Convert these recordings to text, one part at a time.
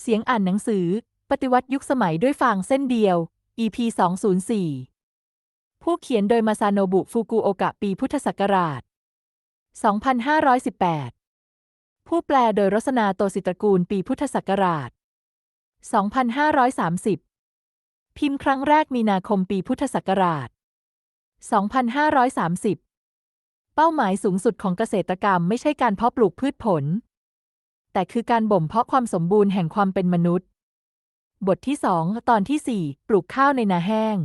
เสียงอ่านหนังสือ ปฏิวัติยุคสมัยด้วยฟางเส้นเดียว EP 204 ผู้เขียนโดยมาซาโนบุ ฟูกุโอกะ ปีพุทธศักราช 2518 ผู้แปลโดยรสนาโตสิตระกูล ปีพุทธศักราช 2530 พิมพ์ครั้งแรกมีนาคมปีพุทธศักราช 2530 เป้าหมายสูงสุดของเกษตรกรรมไม่ใช่การเพาะปลูกพืชผล แต่คือการบ่มเพาะความสมบูรณ์แห่งความเป็นมนุษย์ บทที่สองตอนที่สี่ปลูกข้าวในนาแห้ง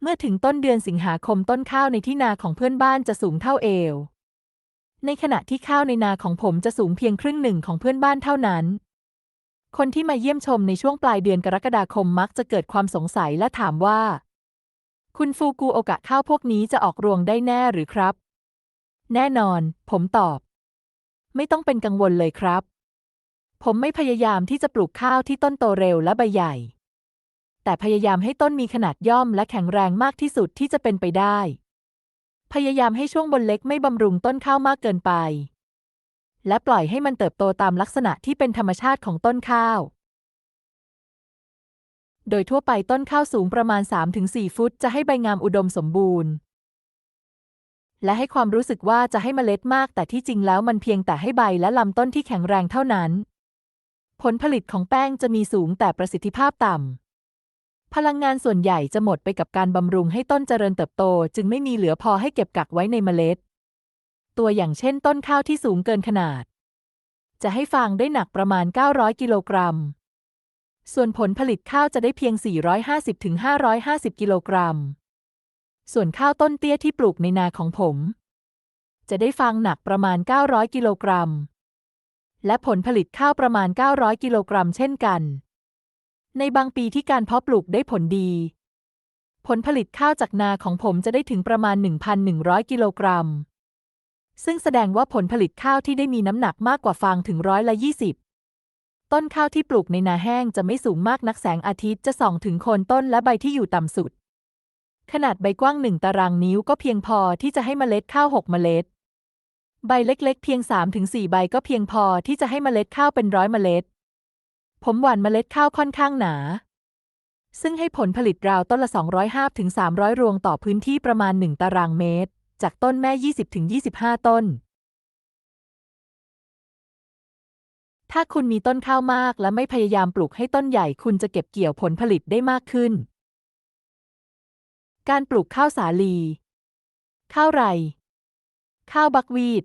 เมื่อถึงต้นเดือนสิงหาคมต้นข้าวในที่นาของเพื่อนบ้านจะสูงเท่าเอว ในขณะที่ข้าวในนาของผมจะสูงเพียงครึ่งหนึ่งของเพื่อนบ้านเท่านั้น คนที่มาเยี่ยมชมในช่วงปลายเดือนกรกฎาคมมักจะเกิดความสงสัยและถามว่า คุณฟูกุโอกะข้าวพวกนี้จะออกรวงได้แน่หรือครับ แน่นอน ผมตอบ ไม่ต้องเป็นกังวลเลยครับ ผมไม่พยายามที่จะปลูกข้าวที่ต้นโตเร็วและใบใหญ่ แต่พยายามให้ต้นมีขนาดย่อมและแข็งแรงมากที่สุดที่จะเป็นไปได้ พยายามให้ช่วงบนเล็กไม่บำรุงต้นข้าวมากเกินไป และปล่อยให้มันเติบโตตามลักษณะที่เป็นธรรมชาติของต้นข้าว โดยทั่วไปต้นข้าวสูงประมาณ 3-4 ฟุต จะให้ใบงามอุดมสมบูรณ์ และให้ความรู้สึกว่าจะให้เมล็ดมาก แต่ที่จริงแล้วมันเพียงแต่ให้ใบและลำต้นที่แข็งแรงเท่านั้น ผลผลิตของแป้งจะมีสูงแต่ประสิทธิภาพต่ำ พลังงานส่วนใหญ่จะหมดไปกับการบำรุงให้ต้นเจริญเติบโต จึงไม่มีเหลือพอให้เก็บกักไว้ในเมล็ด ตัวอย่างเช่นต้นข้าวที่สูงเกินขนาด จะให้ฟางได้หนักประมาณ 900 กิโลกรัม ส่วนผลผลิตข้าวจะได้เพียง 450-550 กิโลกรัม ส่วนข้าวต้นเตี้ยที่ปลูกในนาของผม จะได้ฟางหนักประมาณ 900 กิโลกรัม และผลผลิตข้าวประมาณ 900 กิโลกรัมเช่นกัน ในบางปีที่การเพาะปลูกได้ผลดี ผลผลิตข้าวจากนาของผมจะได้ถึงประมาณ 1,100 กิโลกรัม ซึ่งแสดงว่าผลผลิตข้าวที่ได้มีน้ำหนักมากกว่าฟางถึงร้อยละ20ต้นข้าวที่ปลูกในนาแห้งจะไม่สูงมากนักแสงอาทิตย์จะส่องถึงโคนต้นและใบที่อยู่ต่ำสุด ขนาดใบกว้างหนึ่งตารางนิ้วก็เพียงพอที่จะให้เมล็ดข้าวหกเมล็ด ใบเล็กๆ เพียง 3-4 ใบก็เพียงพอที่จะให้เมล็ดข้าวเป็นร้อยเมล็ด ผมหว่านเมล็ดข้าวค่อนข้างหนา ซึ่งให้ผลผลิตราวต้นละ 205-300 รวงต่อพื้นที่ประมาณ 1 ตารางเมตร จากต้นแม่ 20-25 ต้น ถ้าคุณมีต้นข้าวมากและไม่พยายามปลูกให้ต้นใหญ่คุณจะเก็บเกี่ยวผลผลิตได้มากขึ้น การปลูกข้าวสาลี ข้าวไร ข้าวบักวีด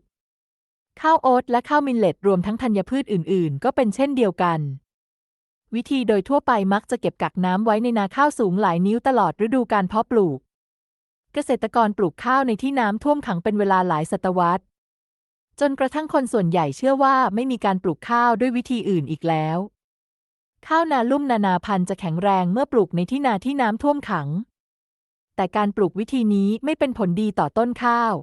ข้าวโอ๊ตและข้าวมิลเลตรวมทั้งธัญพืชอื่น ๆ ก็เป็นเช่นเดียวกัน วิธีโดยทั่วไปมักจะเก็บกักน้ำไว้ในนาข้าวสูงหลายนิ้วตลอดฤดูการเพาะปลูก เกษตรกรปลูกข้าวในที่น้ำท่วมขังเป็นเวลาหลายศตวรรษ จนกระทั่งคนส่วนใหญ่เชื่อว่าไม่มีการปลูกข้าวด้วยวิธีอื่นอีกแล้ว ข้าวนาลุ่มนานาพันธุ์จะแข็งแรงเมื่อปลูกในที่นาที่น้ำท่วมขัง แต่การปลูกวิธีนี้ไม่เป็นผลดีต่อต้นข้าว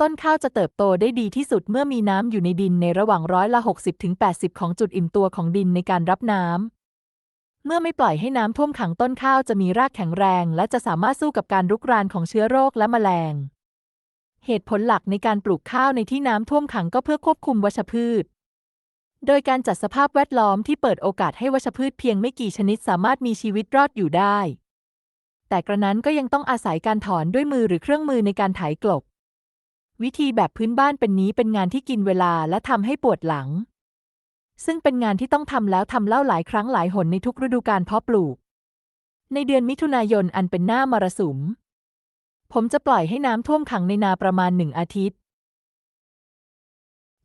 ต้นข้าวจะเติบโตได้ดีที่สุดเมื่อมีน้ำอยู่ในดินในระหว่างร้อยละ 60-80 ของจุดอิ่มตัวของดินในการรับน้ำ เมื่อไม่ปล่อยให้น้ำท่วมขังต้นข้าวจะมีรากแข็งแรง และจะสามารถสู้กับการรุกรานของเชื้อโรคและแมลง เหตุผลหลักในการปลูกข้าวในที่น้ำท่วมขังก็เพื่อควบคุมวัชพืชโดยการจัดสภาพแวดล้อมที่เปิดโอกาสให้วัชพืชเพียงไม่กี่ชนิดสามารถมีชีวิตรอดอยู่ได้ แต่กระนั้นก็ยังต้องอาศัยการถอนด้วยมือหรือเครื่องมือในการไถกลบ วิธีแบบพื้นบ้านเป็นนี้เป็นงานที่กินเวลาและทำให้ปวดหลัง ซึ่งเป็นงานที่ต้องทำแล้วทำเล่าหลายครั้งหลายหนในทุกฤดูกาลเพาะปลูก ในเดือนมิถุนายนอันเป็นหน้ามรสุม ผมจะปล่อยให้น้ำท่วมขังในนาประมาณหนึ่งอาทิตย์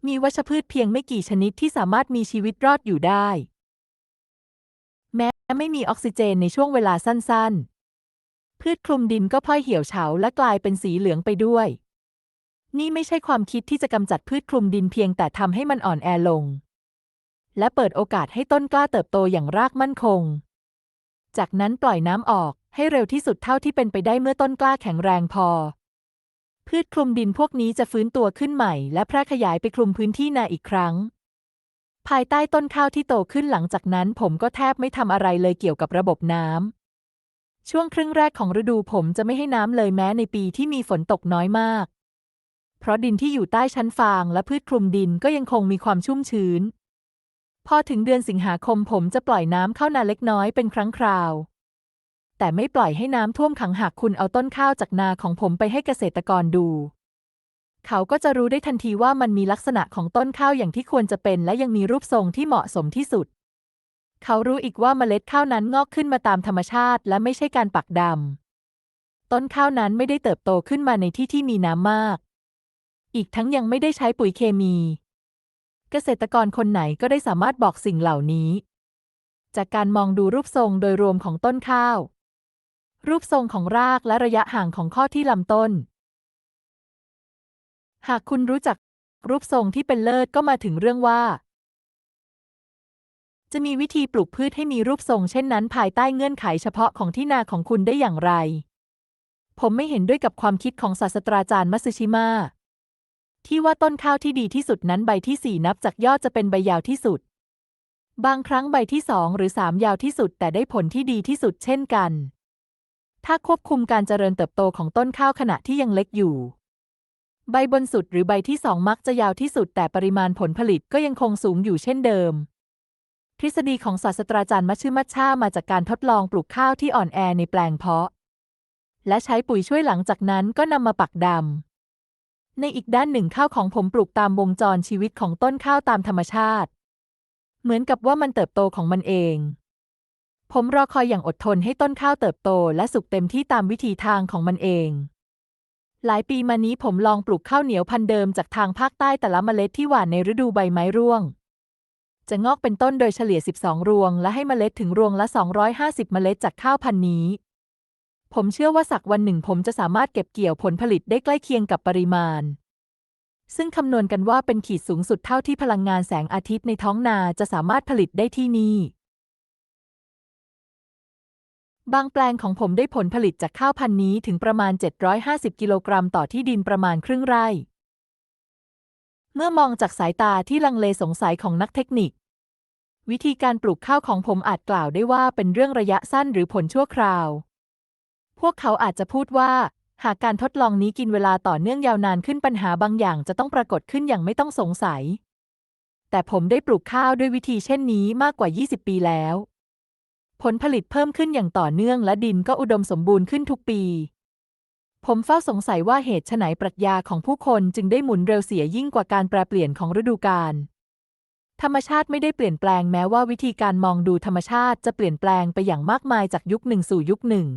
มีวัชพืชเพียงไม่กี่ชนิดที่สามารถมีชีวิตรอดอยู่ได้ แม้ไม่มีออกซิเจนในช่วงเวลาสั้นๆ พืชคลุมดินก็พลอยเหี่ยวเฉาและกลายเป็นสีเหลืองไปด้วย นี่ไม่ใช่ความคิดที่จะกำจัดพืชคลุมดินเพียงแต่ทำให้มันอ่อนแอลง และเปิดโอกาสให้ต้นกล้าเติบโตอย่างรากมั่นคง จากนั้นปล่อยน้ำออกให้เร็วที่สุดเท่าที่เป็นไปได้เมื่อต้นกล้าแข็งแรงพอ พืชคลุมดินพวกนี้จะฟื้นตัวขึ้นใหม่ และแพร่ขยายไปคลุมพื้นที่นาอีกครั้ง ภายใต้ต้นข้าวที่โตขึ้นหลังจากนั้นผมก็แทบไม่ทำอะไรเลยเกี่ยวกับระบบน้ำ ช่วงครึ่งแรกของฤดูผมจะไม่ให้น้ำเลยแม้ในปีที่มีฝนตกน้อยมาก เพราะดินที่อยู่ใต้ชั้นฟางและพืชคลุมดินก็ยังคงมีความชุ่มชื้น พอถึงเดือนสิงหาคมผมจะปล่อยน้ำเข้านาเล็กน้อยเป็นครั้งคราว แต่ไม่ปล่อยให้น้ำท่วมขังหากคุณเอาต้นข้าวจากนาของผมไปให้เกษตรกรดู เขาก็จะรู้ได้ทันทีว่ามันมีลักษณะของต้นข้าวอย่างที่ควรจะเป็น และยังมีรูปทรงที่เหมาะสมที่สุด เขารู้อีกว่าเมล็ดข้าวนั้นงอกขึ้นมาตามธรรมชาติ และไม่ใช่การปักดำ ต้นข้าวนั้นไม่ได้เติบโตขึ้นมาในที่ที่มีน้ำมาก อีกทั้งยังไม่ได้ใช้ปุ๋ยเคมี เกษตรกรคนไหนก็ได้สามารถบอกสิ่งเหล่านี้ จากการมองดูรูปทรงโดยรวมของต้นข้าว รูปทรงของรากและระยะห่างของข้อที่ลำต้น หากคุณรู้จักรูปทรงที่เป็นเลิศก็มาถึงเรื่องว่า จะมีวิธีปลูกพืชให้มีรูปทรงเช่นนั้น ภายใต้เงื่อนไขเฉพาะของที่นาของคุณได้อย่างไร ผมไม่เห็นด้วยกับความคิดของศาสตราจารย์มัตสึชิมะที่ว่าต้นข้าวที่ดีที่สุดนั้นใบที่สี่นับจากยอดจะเป็นใบยาวที่สุด บางครั้งใบที่สองหรือสามยาวที่สุด แต่ได้ผลที่ดีที่สุดเช่นกัน ถ้าควบคุมการเจริญเติบโตของต้นข้าวขณะที่ยังเล็กอยู่ ใบบนสุดหรือใบที่สองมักจะยาวที่สุด แต่ปริมาณผลผลิตก็ยังคงสูงอยู่เช่นเดิม ทฤษฎีของศาสตราจารย์มัชชือมัชชามาจากการทดลองปลูกข้าวที่อ่อนแอในแปลงเพาะ และใช้ปุ๋ยช่วยหลังจากนั้นก็นำมาปักดำ ในอีกด้านหนึ่งข้าวของผมปลูกตามวงจรชีวิตของต้นข้าวตามธรรมชาติ เหมือนกับว่ามันเติบโตของมันเอง ผมรอคอยอย่างอดทนให้ต้นข้าวเติบโตและสุกเต็มที่ตามวิธีทางของมันเอง หลายปีมานี้ผมลองปลูกข้าวเหนียวพันเดิมจากทางภาคใต้แต่ละเมล็ดที่หว่านในฤดูใบไม้ร่วง จะงอกเป็นต้นโดยเฉลี่ย 12 รวง และให้เมล็ดถึงรวงละ 250 เมล็ดจากข้าวพันธุ์นี้ ผมเชื่อว่าสักวันหนึ่งผมจะสามารถเก็บเกี่ยวผลผลิตได้ใกล้เคียงกับปริมาณ ซึ่งคำนวณกันว่าเป็นขีดสูงสุดเท่าที่พลังงานแสงอาทิตย์ในท้องนาจะสามารถผลิตได้ที่นี่ บางแปลงของผมได้ผลผลิตจากข้าวพันธุ์นี้ถึงประมาณ 750 กิโลกรัมต่อที่ดินประมาณครึ่งไร่เมื่อมองจากสายตาที่ลังเลสงสัยของนักเทคนิค วิธีการปลูกข้าวของผมอาจกล่าวได้ว่าเป็นเรื่องระยะสั้นหรือผลชั่วคราว พวกเขาอาจจะพูดว่า หากการทดลองนี้กินเวลาต่อเนื่องยาวนานขึ้นปัญหาบางอย่างจะต้องปรากฏขึ้นอย่างไม่ต้องสงสัย แต่ผมได้ปลูกข้าวด้วยวิธีเช่นนี้มากกว่า 20 ปีแล้ว ผลผลิตเพิ่มขึ้นอย่างต่อเนื่องและดินก็อุดมสมบูรณ์ขึ้นทุกปี ผมเฝ้าสงสัยว่าเหตุไฉนปรัชญาของผู้คนจึงได้หมุนเร็วเสียยิ่งกว่าการแปรเปลี่ยนของฤดูกาล ธรรมชาติไม่ได้เปลี่ยนแปลงแม้ว่าวิธีการมองดูธรรมชาติจะเปลี่ยนแปลงไปอย่างมากมายจากยุคหนึ่งสู่ยุคหนึ่ง